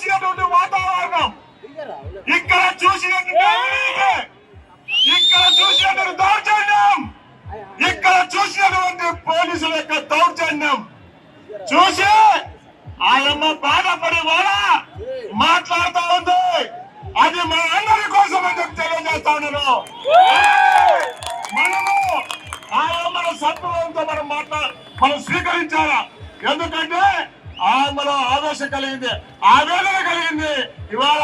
చూసినటువంటి వాతావరణం. ఇక్కడ చూసినటువంటి అవినీతి ఇక్కడ చూసినటువంటి దౌర్జన్యం. ఇక్కడ చూసినటువంటి పోలీసుల యొక్క దౌర్జన్యం. చూసి ఆయమ్మ బాధపడి కూడా మాట్లాడుతూ ఉంది. అది మన అందరి కోసం అని చెప్పి తెలియజేస్తా ఉన్నాను. మనము ఆయమ్మను సత్వంతో మనం మాట్లా మనం స్వీకరించాలా? ఎందుకంటే ఆమెలో ఆదర్శ కలిగింది ఆవేదన కలిగింది. ఇవాళ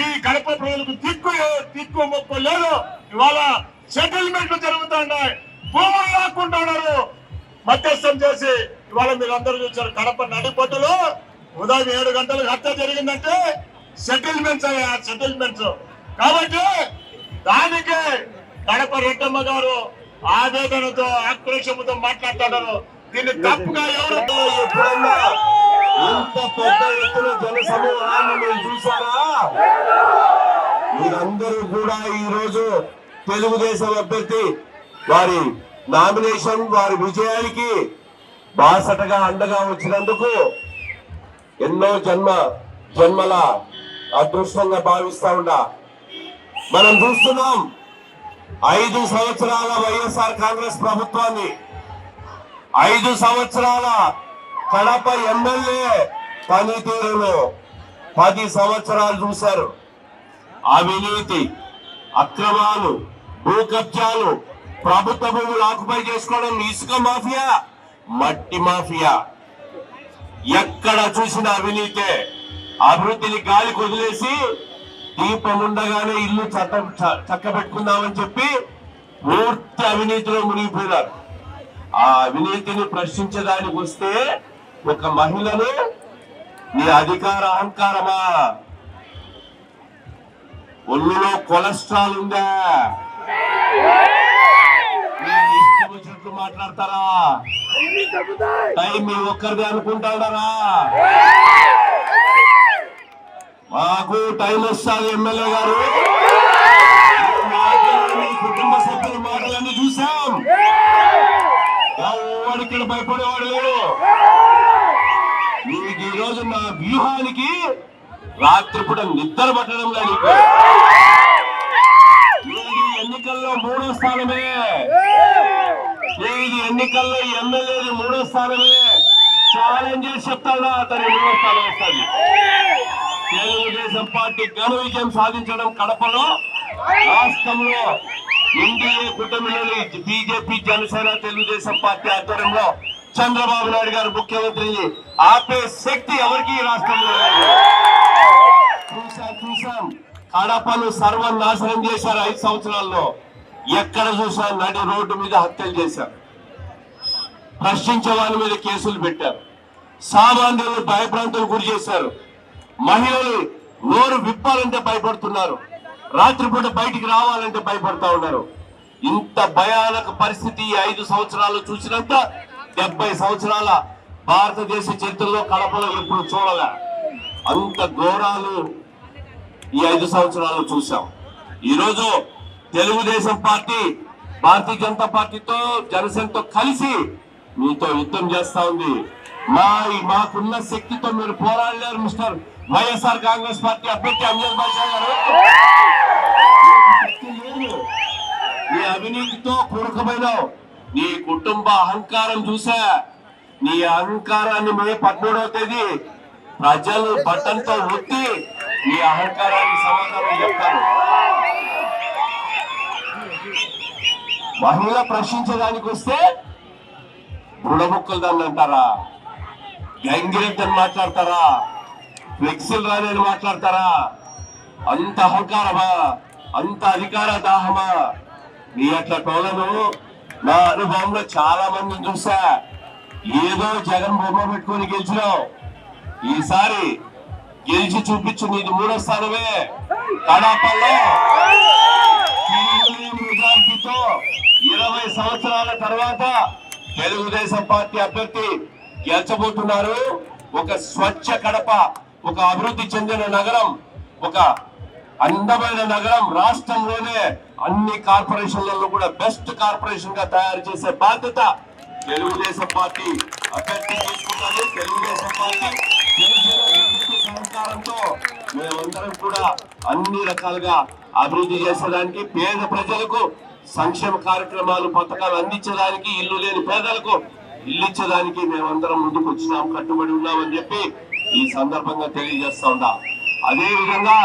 ఈ కడప ప్రజలకు దిక్కు దిక్కు మొక్కు లేదు. ఇవాళ సెటిల్మెంట్లు జరుగుతున్నాయి. భూములు లాక్కుంటున్నారు మధ్యస్థం చేసి ఇవాళ మీరు అందరూ చూసారు కడప నడిపొట్టులో ఉదయం ఏడు గంటలకు హత్య జరిగిందంటే సెటిల్మెంట్స్ అయ్యా సెటిల్మెంట్స్ కాబట్టి దానికే కడప రెడ్డమ్మ గారు ఆవేదనతో ఆక్రోశంతో మాట్లాడుతున్నారు దీన్ని తప్పుగా ఎవరు అంత పెద్ద ఎత్తున జన సమూహాన్ని మీరు చూసారా మీరందరూ కూడా ఈ రోజు తెలుగుదేశం అభ్యర్థి వారి నామినేషన్ వారి విజయానికి బాసటగా అండగా వచ్చినందుకు ఎన్నో జన్మ జన్మల అదృష్టంగా భావిస్తా ఉండా. మనం చూస్తున్నాం ఐదు సంవత్సరాల వైఎస్ఆర్ కాంగ్రెస్ ప్రభుత్వాన్ని. ఐదు సంవత్సరాల కడప ఎమ్మెల్యే పనితీరును పది సంవత్సరాలు చూశారు. అవినీతి అక్రమాలు భూ కబ్జాలు ప్రభుత్వ భూములు ఆకుపై చేసుకోవడం ఇసుక మాఫియా మట్టి మాఫియా. ఎక్కడ చూసిన అవినీతే. అభివృద్ధిని గాలి వదిలేసి దీపం ఉండగానే ఇల్లు చట్ట చక్క పెట్టుకుందామని చెప్పి పూర్తి అవినీతిలో మునిగిపోయినారు. ఆ అవినీతిని ప్రశ్నించడానికి వస్తే ఒక మహిళను నీ అధికార అహంకారమా? ఒళ్ళులో కొలెస్ట్రాల్ ఉందా? ఇష్టం వచ్చినట్లు మాట్లాడతారా? టైం మీ ఒక్కరిదే అనుకుంటాడారా మాకు టైం వస్తుంది ఎమ్మెల్యే గారు. మీ కుటుంబ సభ్యుల మాటలన్నీ చూసాం. ఎవడు భయపడేవాడు లేడు? రోజు నా వ్యూహానికి రాత్రిపూట నిద్ర పట్టడం లేదు. ఎన్నికల్లో మూడో స్థానమే? నీకు ఎన్నికల్లో ఎమ్మెల్యేది మూడో స్థానమే? ఛాలెంజ్ చెప్తాడా? అతని మూడో స్థానం వస్తుంది. తెలుగుదేశం పార్టీ ఘన విజయం సాధించడం కడపలో రాష్ట్రంలో ఎన్డీఏ కూటమిలోని బీజేపీ జనసేన తెలుగుదేశం పార్టీ ఆధ్వర్యంలో చంద్రబాబు నాయుడు గారు ముఖ్యమంత్రిని ఆపే శక్తి ఎవరికి ఈ రాష్ట్రంలో లేదు. చూసాం చూసాం కడపను సర్వనాశనం చేశారు ఐదు సంవత్సరాల్లో. ఎక్కడ చూసా నడి రోడ్డు మీద హత్యలు చేశారు. ప్రశ్నించే వాళ్ళ మీద కేసులు పెట్టారు. సామాన్యులను భయభ్రాంతులు గురి చేశారు. మహిళలు నోరు విప్పాలంటే భయపడుతున్నారు. రాత్రిపూట బయటికి రావాలంటే భయపడతా ఉన్నారు. ఇంత భయానక పరిస్థితి ఈ ఐదు సంవత్సరాలు చూసినంత డెబ్బై సంవత్సరాల భారతదేశ చరిత్రలో కడపలో ఎప్పుడు చూడలే. అంత ఘోరాలు ఈ ఐదు సంవత్సరాలు చూసాం ఈ రోజు తెలుగుదేశం పార్టీ భారతీయ జనతా పార్టీతో జనసేనతో కలిసి మీతో యుద్ధం చేస్తా ఉంది. మా మాకున్న శక్తితో మీరు పోరాడలేరు మిస్టర్ వైఎస్ఆర్ కాంగ్రెస్ పార్టీ అభ్యర్థి అంజన్ బాషా గారు. అవినీతితో కూడుకుపోయినావు నీ కుటుంబ అహంకారం చూసా. నీ అహంకారాన్ని మే పదమూడవ తేదీ ప్రజలు బట్టంతో ఒత్తి నీ అహంకారాన్ని సమాధానం చెప్తారు. మహిళ ప్రశ్నించడానికి వస్తే బుడముక్కలు దాన్ని అంటారా? గంగిరెద్దు అని మాట్లాడతారా? ఫ్లెక్సిల్ రాని అని మాట్లాడతారా? అంత అహంకారమా? అంత అధికార దాహమా? నీ అట్లా టోలను నా అనుభవంలో చాలా మందిని చూసా. ఏదో జగన్ బొమ్మ పెట్టుకొని గెలిచినావు. ఈసారి గెలిచి చూపించు నీది మూడో స్థానమే. కడాపల్లో తిరుగులేని ఇరవై సంవత్సరాల తర్వాత తెలుగుదేశం పార్టీ అభ్యర్థి గెలిచబోతున్నారు. ఒక స్వచ్ఛ కడప ఒక అభివృద్ధి చెందిన నగరం ఒక అందమైన నగరం రాష్ట్రంలోనే అన్ని కార్పొరేషన్లలో కూడా బెస్ట్ కార్పొరేషన్గా తయారు చేసే బాధ్యత తెలుగుదేశం పార్టీ అభ్యర్థి తీసుకున్నది తెలుగుదేశం పార్టీ సహకారంతో మేమందరం కూడా అన్ని రకాలుగా అభివృద్ధి చేసేదానికి పేద ప్రజలకు సంక్షేమ కార్యక్రమాలు పథకాలు అందించడానికి ఇల్లు లేని పేదలకు ఇల్లు ఇచ్చేదానికి మేమందరం ముందుకు వచ్చినాం కట్టుబడి ఉన్నామని చెప్పి ఈ సందర్భంగా తెలియజేస్తా ఉందా అదే విధంగా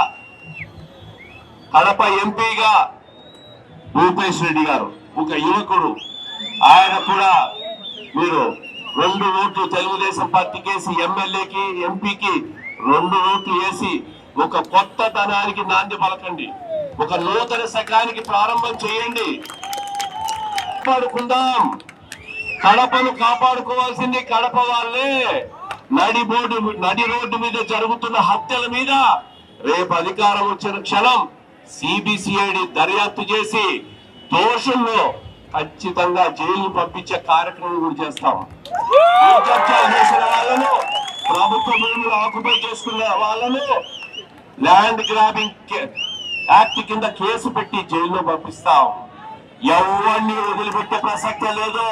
కడప ఎంపీగా భూపేష్ రెడ్డి గారు ఒక యువకుడు. ఆయన కూడా మీరు రెండు ఓట్లు తెలుగుదేశం పార్టీకి వేసి ఎమ్మెల్యేకి ఎంపీకి రెండు ఓట్లు వేసి ఒక కొత్త ధనానికి నాంది పలకండి. ఒక నూతన శకానికి ప్రారంభం చేయండి. కాపాడుకుందాం. కడపను కాపాడుకోవాల్సింది కడప వాళ్ళే. నడి బోర్డు నడి రోడ్డు మీద జరుగుతున్న హత్యల మీద రేపు అధికారం వచ్చిన క్షణం సిబిసిఐడి దర్యాప్తు చేసి దోషుల్లో ఖచ్చితంగా జైలు పంపించే కార్యక్రమం కూడా చేస్తాం. చేసిన వాళ్ళను ప్రభుత్వ భూములు ఆక్యుపై చేసుకున్న వాళ్ళను ల్యాండ్ గ్రాబింగ్ యాక్ట్ కింద కేసు పెట్టి జైల్లో పంపిస్తాం. ఎవరిని వదిలిపెట్టే ప్రసక్తే లేదు.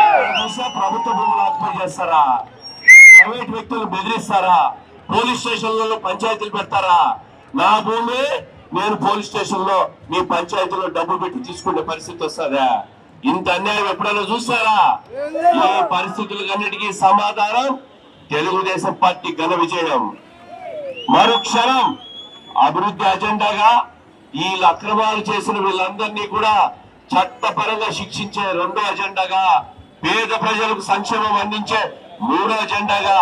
ఎక్కడ ప్రభుత్వ భూములు ఆక్యుపై చేస్తారా? ప్రైవేట్ వ్యక్తులు బెదిరిస్తారా? పోలీస్ స్టేషన్లలో పంచాయతీలు పెడతారా? నా భూమి నేను పోలీస్ స్టేషన్లో మీ పంచాయతీలో డబ్బు పెట్టి తీసుకునే పరిస్థితి వస్తుందా? ఇంత అన్యాయం ఎప్పుడైనా చూస్తారా? ఈ పరిస్థితులకన్నిటికీ సమాధానం? తెలుగుదేశం పార్టీ ఘన విజయం. మరుక్షణం అభివృద్ధి అజెండాగా ఈ అక్రమాలు చేసిన వీళ్ళందరినీ కూడా చట్టపరంగా శిక్షించే రెండో అజెండాగా పేద ప్రజలకు సంక్షేమం అందించే మూడో అజెండాగా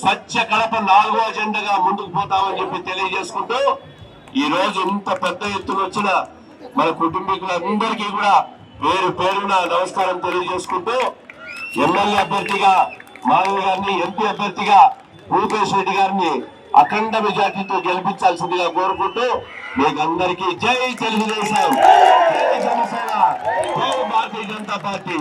స్వచ్ఛ కడప నాలుగో అజెండాగా ముందుకు పోతామని చెప్పి తెలియజేసుకుంటూ ఈ రోజు ఇంత పెద్ద ఎత్తున వచ్చిన మన కుటుంబీకులందరికీ కూడా పేరు పేరున నమస్కారం తెలియజేసుకుంటూ ఎమ్మెల్యే అభ్యర్థిగా మాధవి గారిని ఎంపీ అభ్యర్థిగా భూపేష్ రెడ్డి గారిని అఖండ మెజార్టీతో గెలిపించాల్సిందిగా కోరుకుంటూ మీకు అందరికీ జై తెలుగుదేశం. జై జనసేన. జై భారతీయ జనతా పార్టీ.